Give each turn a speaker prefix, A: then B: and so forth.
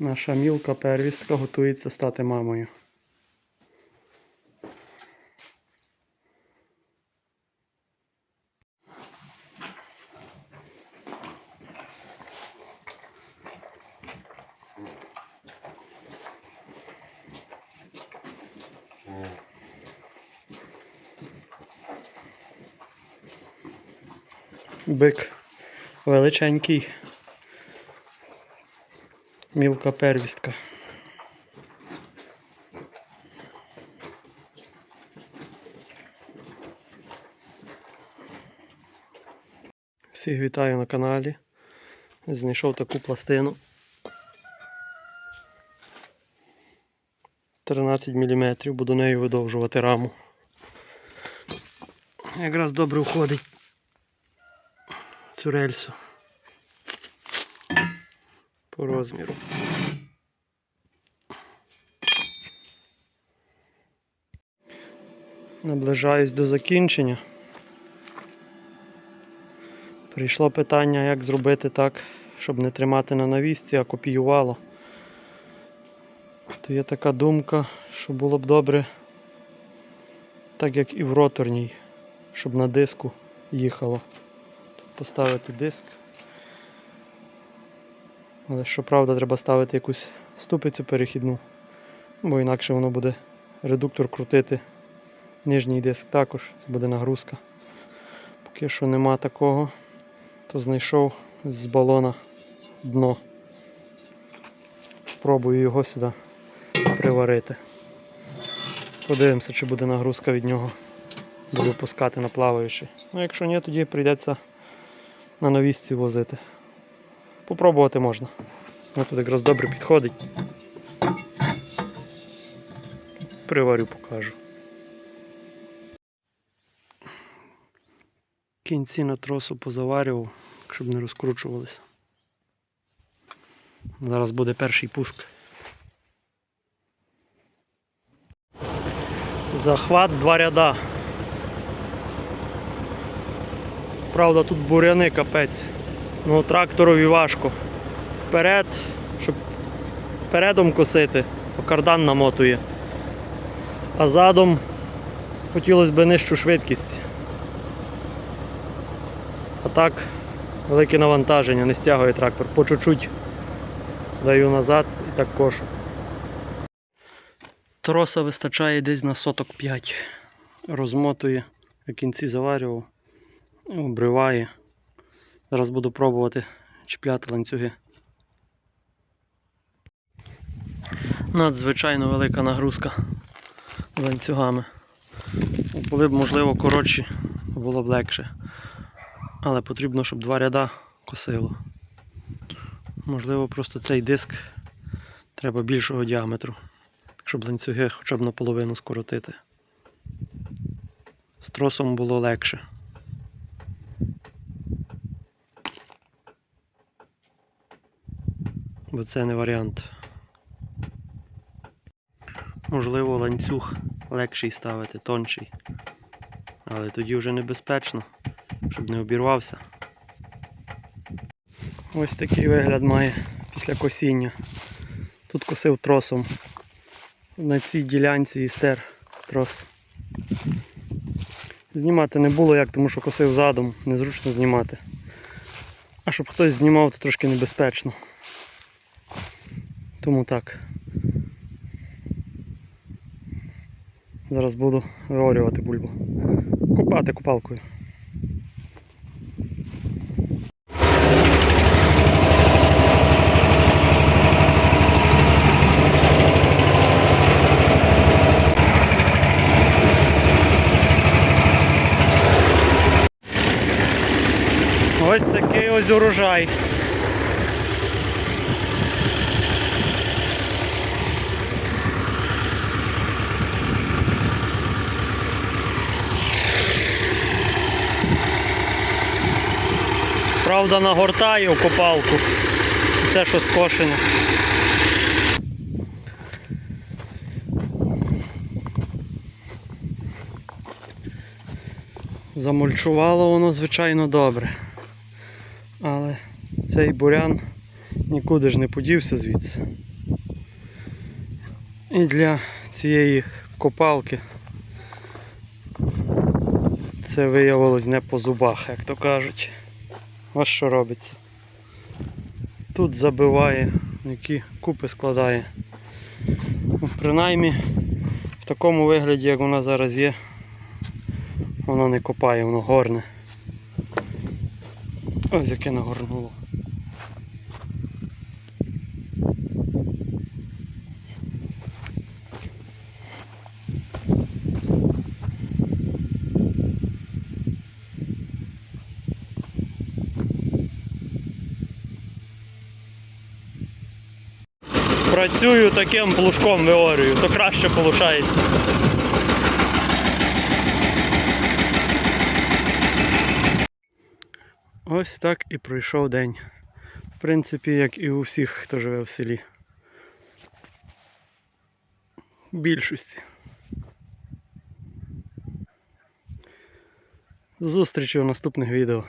A: Наша мілка первістка готується стати мамою. Бик величенький. Мілка первістка. Всіх вітаю на каналі. Знайшов таку пластину. 13 мм, буду нею видовжувати раму. Якраз добре входить цю рельсу по розміру. Наближаюсь до закінчення. Прийшло питання, як зробити так, щоб не тримати на навісці, а копіювало. То є така думка, що було б добре, так як і в роторній, щоб на диску їхало. Поставити диск. Але щоправда треба ставити якусь ступицю перехідну, бо інакше воно буде редуктор крутити. Нижній диск також, це буде нагрузка. Поки що нема такого, то знайшов з балона дно. Пробую його сюди приварити. Подивимося, чи буде нагрузка від нього. Буду пускати на плаваючий. Ну якщо ні, тоді прийдеться на навісці возити. Попробувати можна. Ну, тут якраз добре підходить. Приварю, покажу. Кінці на тросу позаварював, щоб не розкручувалися. Зараз буде перший пуск. Захват два ряда. Правда, тут буряни капець. Ну, тракторові важко. Вперед, щоб передом косити, то кардан намотує. А задом хотілося б нижчу швидкість. А так, велике навантаження, не стягує трактор. По чуть-чуть даю назад і так кошу. Троса вистачає десь на соток 5. Розмотує, в кінці заварював, обриває. Зараз буду пробувати чіпляти ланцюги. Надзвичайно велика нагрузка ланцюгами. Були б, можливо, коротші, було б легше. Але потрібно, щоб два ряда косило. Можливо, просто цей диск треба більшого діаметру, щоб ланцюги хоча б наполовину скоротити. З тросом було легше. Бо це не варіант. Можливо, ланцюг легший ставити, тонший. Але тоді вже небезпечно, щоб не обірвався. Ось такий вигляд має після косіння. Тут косив тросом. На цій ділянці і стер трос. Знімати не було як, тому що косив задом, незручно знімати. А щоб хтось знімав, то трошки небезпечно. Тому так. Зараз буду виорювати бульбу. Копати копалкою. Ось такий ось урожай. Правда, нагортаю копалку. Це що скошено. Замульчувало воно, звичайно, добре. Але цей бурян нікуди ж не подівся звідси. І для цієї копалки це виявилось не по зубах, як то кажуть. Ось що робиться. Тут забиває, які купи складає. Ну, Принаймні в такому вигляді, як вона зараз є, воно не копає, воно горне. Ось яке нагорнуло. Працюю таким плужком виорюю, то краще виходить. Ось так і пройшов день. В принципі, як і у всіх, хто живе в селі. Більшості. До зустрічі у наступних відео.